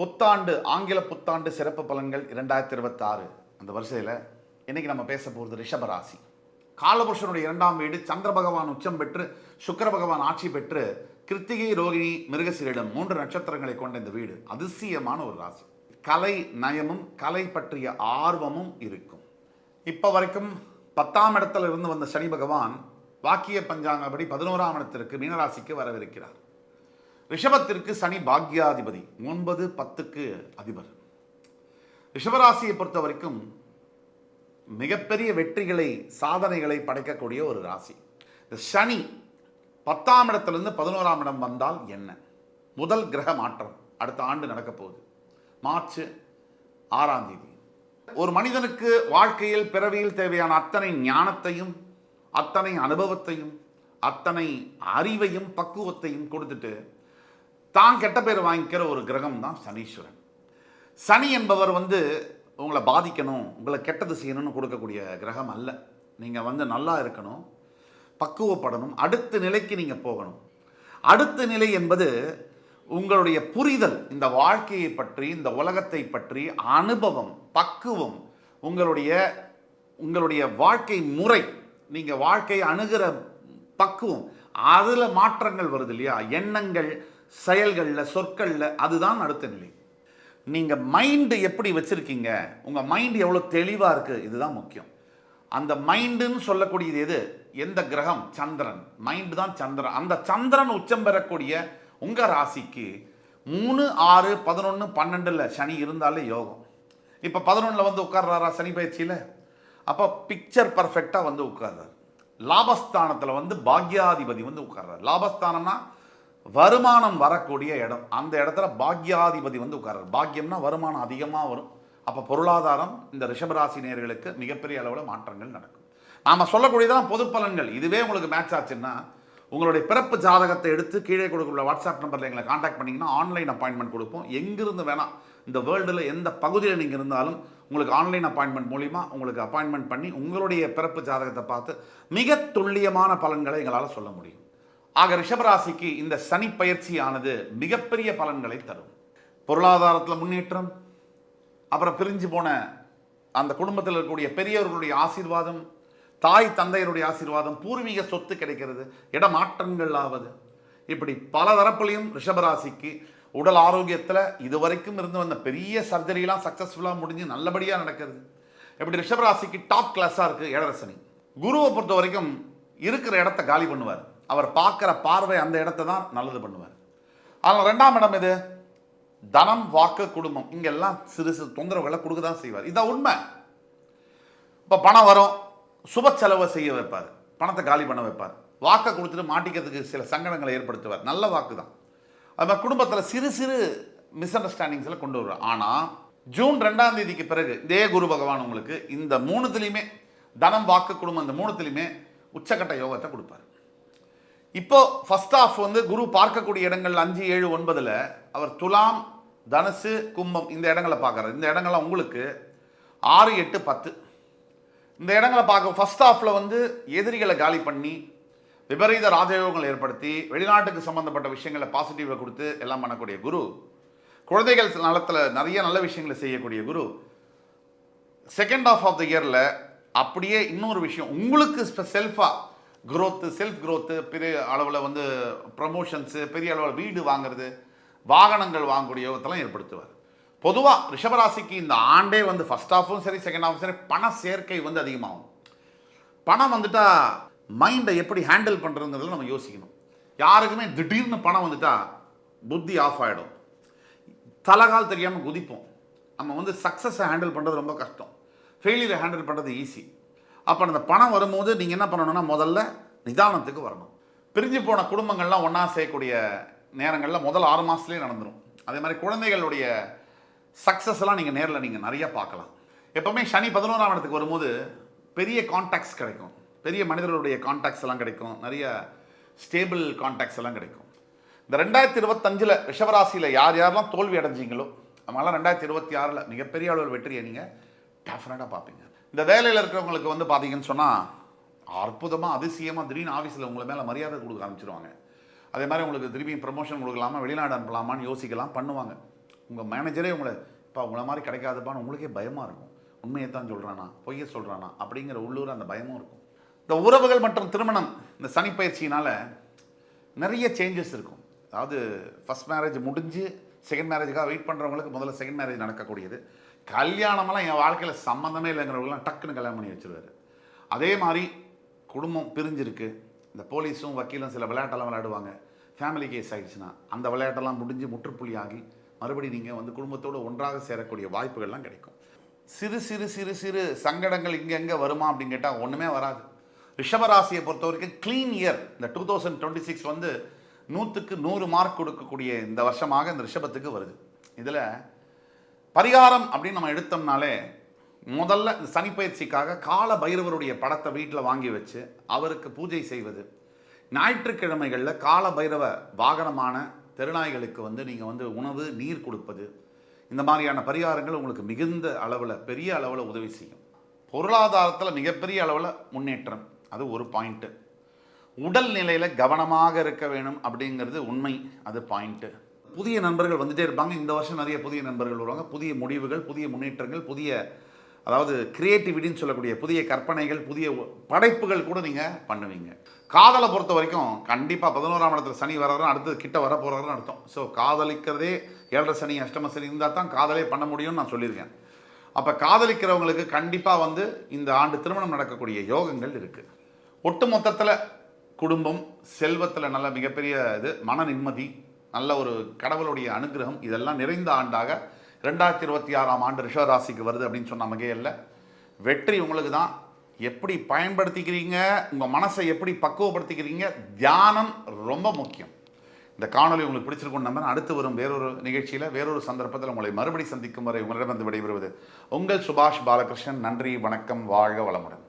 புத்தாண்டு ஆங்கில புத்தாண்டு சிறப்பு பலன்கள் இரண்டாயிரத்தி இருபத்தாறு அந்த வரிசையில் இன்னைக்கு நம்ம பேச போகிறது ரிஷபராசி காலபுருஷனுடைய இரண்டாம் வீடு சந்திர பகவான் உச்சம் பெற்று சுக்கர பகவான் ஆட்சி பெற்று கிருத்திகை ரோகிணி மிருகசீரிடம் மூன்று நட்சத்திரங்களை கொண்ட இந்த வீடு அதிசயமான ஒரு ராசி. கலை நயமும் கலை பற்றிய ஆர்வமும் இருக்கும். இப்போ வரைக்கும் பத்தாம் இடத்துல இருந்து வந்த சனி பகவான் வாக்கிய பஞ்சாங்கப்படி பதினோராம் இடத்திற்கு மீனராசிக்கு வரவிருக்கிறார். ரிஷபத்திற்கு சனி பாக்யாதிபதி ஒன்பது பத்துக்கு அதிபர். ரிஷபராசியை பொறுத்த வரைக்கும் மிகப்பெரிய வெற்றிகளை சாதனைகளை படைக்கக்கூடிய ஒரு ராசி. இந்த சனி பத்தாம் இடத்துலேருந்து பதினோராம் இடம் வந்தால் என்ன? முதல் கிரக மாற்றம் அடுத்த ஆண்டு நடக்க போகுது. மார்ச் ஆறாம் தேதி. ஒரு மனிதனுக்கு வாழ்க்கையில் பிறவியில் தேவையான அத்தனை ஞானத்தையும் அத்தனை அனுபவத்தையும் அத்தனை அறிவையும் பக்குவத்தையும் கொடுத்துட்டு தான் கெட்ட பேர் வாங்கிக்கிற ஒரு கிரகம் தான் சனீஸ்வரன். சனி என்பவர் வந்து உங்களை பாதிக்கணும் உங்களை கெட்டது செய்யணும்னு கொடுக்கக்கூடிய கிரகம் அல்ல. நீங்கள் வந்து நல்லா இருக்கணும் பக்குவப்படணும் அடுத்த நிலைக்கு நீங்கள் போகணும். அடுத்த நிலை என்பது உங்களுடைய புரிதல் இந்த வாழ்க்கையை பற்றி இந்த உலகத்தை பற்றி அனுபவம் பக்குவம் உங்களுடைய உங்களுடைய வாழ்க்கை முறை நீங்கள் வாழ்க்கையை அணுகிற பக்குவம் அதில் மாற்றங்கள் வருது இல்லையா? எண்ணங்கள் செயல்களில் சொற்களில் அதுதான் அடுத்த நிலை. நீங்கள் மைண்டு எப்படி வச்சுருக்கீங்க? உங்கள் மைண்டு எவ்வளோ தெளிவாக இருக்குது இதுதான் முக்கியம். அந்த மைண்டுன்னு சொல்லக்கூடியது எது? எந்த கிரகம்? சந்திரன். மைண்டு தான் சந்திரன். அந்த சந்திரன் உச்சம் பெறக்கூடிய உங்கள் ராசிக்கு மூணு ஆறு பதினொன்று பன்னெண்டில் சனி இருந்தாலே யோகம். இப்போ பதினொன்றில் வந்து உட்கார்றாரா சனி பயிற்சியில்? அப்போ பிக்சர் பர்ஃபெக்டாக வந்து உட்கார்றாரு. லாபஸ்தானத்தில் வந்து பாக்யாதிபதி வந்து உட்கார்றாரு. லாபஸ்தானம்னா வருமானம் வரக்கூடிய இடம். அந்த இடத்துல பாக்யாதிபதி வந்து உட்கார்றாரு. பாக்கியம்னா வருமானம் அதிகமாக வரும். அப்போ பொருளாதாரம் இந்த ரிஷபராசி நேர்களுக்கு மிகப்பெரிய அளவில் மாற்றங்கள் நடக்கும். நாம் சொல்லக்கூடியதெல்லாம் பொது பலன்கள். இதுவே உங்களுக்கு மேட்ச் ஆச்சுன்னா உங்களுடைய பிறப்பு ஜாதகத்தை எடுத்து கீழே கொடுக்குற வாட்ஸ்அப் நம்பரில் எங்களை காண்டாக்ட் பண்ணிங்கன்னா ஆன்லைன் அப்பாயின்மெண்ட் கொடுப்போம். எங்கிருந்து வேணால் இந்த வேர்ல்டில் எந்த பகுதியில் நீங்கள் இருந்தாலும் உங்களுக்கு ஆன்லைன் அப்பாயின்மெண்ட் மூலிமா உங்களுக்கு அப்பாயின்மெண்ட் பண்ணி உங்களுடைய பிறப்பு ஜாதகத்தை பார்த்து மிக துல்லியமான பலன்களை எங்களால் சொல்ல முடியும். ஆக ரிஷபராசிக்கு இந்த சனி பயிற்சியானது மிகப்பெரிய பலன்களை தரும். பொருளாதாரத்தில் முன்னேற்றம் அப்புறம் பிரிஞ்சு போன அந்த குடும்பத்தில் இருக்கக்கூடிய பெரியவர்களுடைய ஆசீர்வாதம் தாய் தந்தையருடைய ஆசீர்வாதம் பூர்வீக சொத்து கிடைக்கிறது இடமாற்றங்கள் ஆவது இப்படி பல தரப்புலையும் ரிஷபராசிக்கு உடல் ஆரோக்கியத்தில் இதுவரைக்கும் இருந்து வந்த பெரிய சர்ஜரிலாம் சக்ஸஸ்ஃபுல்லாக முடிஞ்சு நல்லபடியாக நடக்கிறது. இப்படி ரிஷபராசிக்கு டாப் கிளாஸாக இருக்குது ஏழரை குருவை பொறுத்த வரைக்கும் இருக்கிற இடத்த காலி பண்ணுவார். அவர் பார்க்குற பார்வை அந்த இடத்த தான் நல்லது பண்ணுவார். அதனால் ரெண்டாம் இடம் இது தனம் வாக்கு குடும்பம். இங்கெல்லாம் சிறு சிறு தொந்தரவுகளை கொடுக்க தான் செய்வார். இதான் உண்மை. இப்போ பணம் வரும். சுப செலவை செய்ய வைப்பார். பணத்தை காலி பண்ண வைப்பார். வாக்கை கொடுத்துட்டு மாட்டிக்கிறதுக்கு சில சங்கடங்களை ஏற்படுத்துவார். நல்ல வாக்கு தான். அது மாதிரி குடும்பத்தில் சிறு சிறு மிஸ் அண்டர்ஸ்டாண்டிங்ஸில் கொண்டு வருவார். ஆனால் ஜூன் ரெண்டாம் தேதிக்கு பிறகு இதே குரு பகவான் உங்களுக்கு இந்த மூணுத்துலேயுமே தனம் வாக்கு குடும்பம் இந்த மூணுத்துலேயுமே உச்சக்கட்ட யோகத்தை கொடுப்பார். இப்போ ஃபஸ்ட் ஆஃப் வந்து குரு பார்க்கக்கூடிய இடங்கள் அஞ்சு ஏழு ஒன்பதில் அவர் துலாம் தனுசு கும்பம் இந்த இடங்களை பார்க்குறாரு. இந்த இடங்கள்லாம் உங்களுக்கு ஆறு எட்டு பத்து. இந்த இடங்களை பார்க்க ஃபஸ்ட் ஆஃபில் வந்து எதிரிகளை காலி பண்ணி விபரீத ராஜயோகங்கள் ஏற்படுத்தி வெளிநாட்டுக்கு சம்மந்தப்பட்ட விஷயங்களை பாசிட்டிவை கொடுத்து எல்லாம் பண்ணக்கூடிய குரு குழந்தைகள் நலத்தில் நிறைய நல்ல விஷயங்களை செய்யக்கூடிய Guru second half of the இயரில் அப்படியே இன்னொரு விஷயம் உங்களுக்கு செல்ஃபாக க்ரோத்து செல்ஃப் க்ரோத்து பெரிய அளவில் வந்து ப்ரமோஷன்ஸு பெரிய அளவில் வீடு வாங்குறது வாகனங்கள் வாங்கக்கூடிய யோகத்தெல்லாம் ஏற்படுத்துவார். பொதுவாக ரிஷபராசிக்கு இந்த ஆண்டே வந்து ஃபஸ்ட் ஹாஃபும் சரி செகண்ட் ஹாஃபும் சரி பண சேர்க்கை வந்து அதிகமாகும். பணம் வந்துட்டால் மைண்டை எப்படி ஹேண்டில் பண்ணுறதுங்கிறதுல நம்ம யோசிக்கணும். யாருக்குமே திடீர்னு பணம் வந்துட்டால் புத்தி ஆஃப் ஆகிடும் தலகால் தெரியாமல் குதிப்போம். நம்ம வந்து சக்ஸஸை ஹேண்டில் பண்ணுறது ரொம்ப கஷ்டம். ஃபெயிலியரை ஹேண்டில் பண்ணுறது ஈஸி அப்போ அந்த பணம் வரும்போது நீங்கள் என்ன பண்ணணும்னா முதல்ல நிதானத்துக்கு வரணும். பிரிஞ்சு போன குடும்பங்கள்லாம் ஒன்றா செய்யக்கூடிய நேரங்களில் முதல் ஆறு மாதத்துலேயே நடந்துடும் அதே மாதிரி குழந்தைகளுடைய சக்ஸஸ்லாம் எல்லாம் நீங்கள் நேரில் நீங்கள் நிறையா பார்க்கலாம். எப்போவுமே சனி பதினோராம் இடத்துக்கு வரும்போது பெரிய கான்டாக்ட்ஸ் கிடைக்கும். பெரிய மனிதர்களுடைய கான்டாக்ட்ஸ் எல்லாம் கிடைக்கும். நிறைய ஸ்டேபிள் கான்டாக்ட்ஸ் எல்லாம் கிடைக்கும். இந்த ரெண்டாயிரத்தி இருபத்தஞ்சில் ரிஷபராசியில் யார் யாரெல்லாம் தோல்வி அடைஞ்சீங்களோ அவங்களாம் ரெண்டாயிரத்தி இருபத்தி ஆறில் மிகப்பெரிய அளவில் வெற்றியை நீங்கள் டெஃபினட்டாக பார்ப்பீங்க. இந்த வேலையில் இருக்கிறவங்களுக்கு வந்து பார்த்தீங்கன்னு சொன்னால் அற்புதமாக அதிசயமாக திடீர்னு ஆஃபீஸில் உங்களை மேலே மரியாதை கொடுக்க ஆரம்பிச்சிருவாங்க. அதே மாதிரி உங்களுக்கு திரும்பியும் ப்ரமோஷன் கொடுக்கலாமா வெளிநாடு அனுப்பலாமான்னு யோசிக்கலாம் பண்ணுவாங்க. உங்கள் மேனேஜரே உங்களை இப்போ உங்களை மாதிரி கிடைக்காதுப்பான்னு உங்களுக்கே பயமாக இருக்கும். உண்மையை தான் சொல்கிறானா பொய்ய சொல்கிறானா அப்படிங்கிற உள்ளூர் அந்த பயமும் இருக்கும். இந்த உறவுகள் மற்றும் திருமணம் இந்த சனிப்பயிற்சியினால் நிறைய சேஞ்சஸ் இருக்கும். அதாவது ஃபஸ்ட் மேரேஜ் முடிஞ்சு செகண்ட் மேரேஜுக்காக வெயிட் பண்ணுறவங்களுக்கு முதல்ல செகண்ட் மேரேஜ் நடக்கக்கூடியது. கல்யாணமெல்லாம் என் வாழ்க்கையில் சம்மந்தமே இல்லைங்கிறவங்களாம் டக்குன்னு கல்யாணம் பண்ணி வச்சிருவாரு. அதே மாதிரி குடும்பம் பிரிஞ்சிருக்கு. இந்த போலீஸும் வக்கீலும் சில விளையாட்டெல்லாம் விளையாடுவாங்க. ஃபேமிலி கேஸ் ஆகிடுச்சுன்னா அந்த விளையாட்டெல்லாம் முடிஞ்சு முற்றுப்புள்ளி ஆகி மறுபடியும் நீங்கள் வந்து குடும்பத்தோடு ஒன்றாக சேரக்கூடிய வாய்ப்புகள்லாம் கிடைக்கும். சிறு சிறு சிறு சிறு சங்கடங்கள் இங்கே எங்கே வருமா அப்படின்னு கேட்டால் ஒன்றுமே வராது. ரிஷபராசியை பொறுத்த வரைக்கும் க்ளீன் இயர் இந்த டூ தௌசண்ட் டுவெண்ட்டி சிக்ஸ் வந்து நூற்றுக்கு நூறு மார்க் கொடுக்கக்கூடிய இந்த வருஷமாக இந்த ரிஷபத்துக்கு வருது. இதில் பரிகாரம் அப்படின்னு நம்ம எடுத்தோம்னாலே முதல்ல இந்த சனிப்பயிற்சிக்காக கால பைரவருடைய படத்தை வீட்டில் வாங்கி வச்சு அவருக்கு பூஜை செய்வது. ஞாயிற்றுக்கிழமைகளில் கால பைரவ வாகனமான தெருநாய்களுக்கு வந்து நீங்கள் வந்து உணவு நீர் கொடுப்பது. இந்த மாதிரியான பரிகாரங்கள் உங்களுக்கு மிகுந்த அளவில் பெரிய அளவில் உதவி செய்யும். பொருளாதாரத்தில் மிகப்பெரிய அளவில் முன்னேற்றம். அது ஒரு பாயிண்ட்டு உடல் நிலையில் கவனமாக இருக்க வேணும் அப்படிங்கிறது உண்மை. அது பாயிண்ட்டு புதிய நண்பர்கள் வந்துட்டே இருப்பாங்க. இந்த வருஷம் நிறைய புதிய நண்பர்கள் வருவாங்க. புதிய முடிவுகள் புதிய முன்னேற்றங்கள் புதிய அதாவது கிரியேட்டிவிட்டின்னு சொல்லக்கூடிய புதிய கற்பனைகள் புதிய படைப்புகள் கூட நீங்கள் பண்ணுவீங்க. காதலை பொறுத்த வரைக்கும் கண்டிப்பாக பதினோராம் இடத்துல சனி வர்றாரு அடுத்தது கிட்ட வர போகிறாருன்னு அர்த்தம். ஸோ காதலிக்கிறதே ஏழரை சனி அஷ்டம சனி இருந்தால் தான் காதலே பண்ண முடியும்னு நான் சொல்லியிருக்கேன். அப்போ காதலிக்கிறவங்களுக்கு கண்டிப்பாக வந்து இந்த ஆண்டு திருமணம் நடக்கக்கூடிய யோகங்கள் இருக்குது ஒட்டு மொத்தத்தில் குடும்பம் செல்வத்தில் நல்ல மிகப்பெரிய இது மன நிம்மதி நல்ல ஒரு கடவுளுடைய அனுகிரகம் இதெல்லாம் நிறைந்த ஆண்டாக ரெண்டாயிரத்தி இருபத்தி ஆறாம் ஆண்டு ரிஷவராசிக்கு வருது அப்படின்னு சொன்ன வகையில் வெற்றி உங்களுக்கு தான். எப்படி பயன்படுத்திக்கிறீங்க? உங்கள் மனசை எப்படி பக்குவப்படுத்திக்கிறீங்க? தியானம் ரொம்ப முக்கியம். இந்த காணொளி உங்களுக்கு பிடிச்சிருக்கும் நம்பர் அடுத்து வரும் வேறொரு நிகழ்ச்சியில் வேறொரு சந்தர்ப்பத்தில் உங்களை மறுபடி சந்திக்கும் வரை உங்களிடம் வந்து விடைபெறுவது உங்கள் சுபாஷ் பாலகிருஷ்ணன். நன்றி வணக்கம் வாழ்க வளமுடன்.